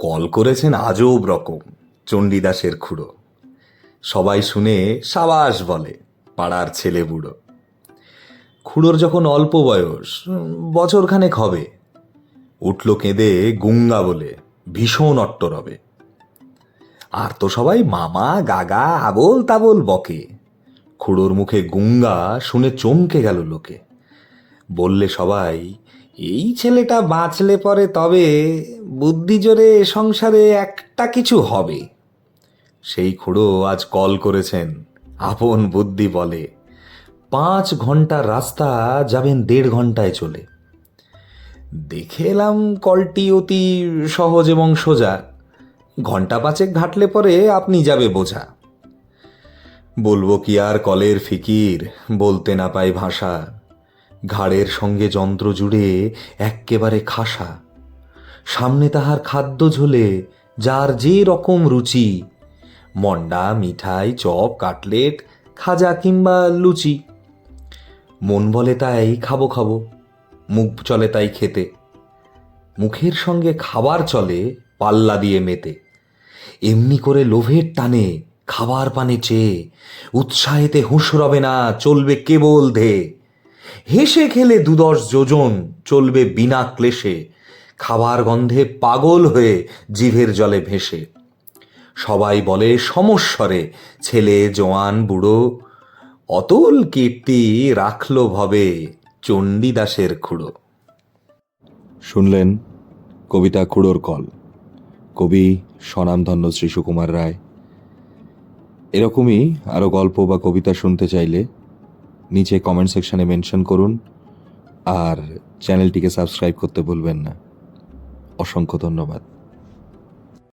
Call করেছেন আজব রকম, চণ্ডীদাসের খুড়ো। সবাই শুনে সাবাস বলে, পাড়ার ছেলে বুড়ো। খুড়োর যখন অল্প বয়স, বছরখানেক হবে। উঠল কেঁদে গুঙ্গা বলে, ভীষণ অট্ট রবে আর তো সবাই মামা, গাগা আবোল তাবোল বকে। খুড়োর মুখে গুঙ্গা শুনে চমকে গেল লোকে। বললে সবাই এই ছেলেটা বাঁচলে পরে তবে বুদ্ধি জোরে এ সংসারে একটা কিছু হবে। সেই খুড়ো আজ কল করেছেন, আপন বুদ্ধি বলে। পাঁচ ঘণ্টার রাস্তা যাবেন দেড় ঘন্টায় চলে। দেখে এলাম কলটি অতি সহজ এবং সোজা। ঘণ্টা পাঁচেক ঘাটলে পরে আপনি যাবে বোঝা। বলব কি আর কলের ফিকির, বলতে না পাই ভাষা। ঘাড়ের সঙ্গে যন্ত্র জুড়ে এক্কেবারে খাসা। সামনে তাহার খাদ্য ঝোলে, যার যে রকম রুচি। মন্ডা, মিঠাই, চপ, কাটলেট, খাজা কিংবা লুচি। মন বলে তাই খাব খাব, মুখ চলে তাই খেতে। মুখের সঙ্গে খাবার চলে পাল্লা দিয়ে মেতে। এমনি করে লোভের টানে খাবার পানে চেয়ে, উৎসাহেতে হুঁশ রবে না, চলবে কেবল ধে। হেসে খেলে দুদশ যোজন চলবে বিনা ক্লেশে। খাবার গন্ধে পাগল হয়ে জিভের জলে ভেসে। সবাই বলে, সমস্বরে, ছেলে, জোয়ান, বুড়ো, অতল কীর্তি রাখল ভবে চণ্ডীদাসের খুড়ো। শুনলেন কবিতা খুড়োর কল। কবি স্বনামধন্য শ্রী সুকুমার রায়। এরকমই আরও গল্প বা কবিতা শুনতে চাইলে নিচে কমেন্ট সেকশানে মেনশন করুন। আর চ্যানেলটিকে সাবস্ক্রাইব করতে ভুলবেন না। অসংখ্য ধন্যবাদ।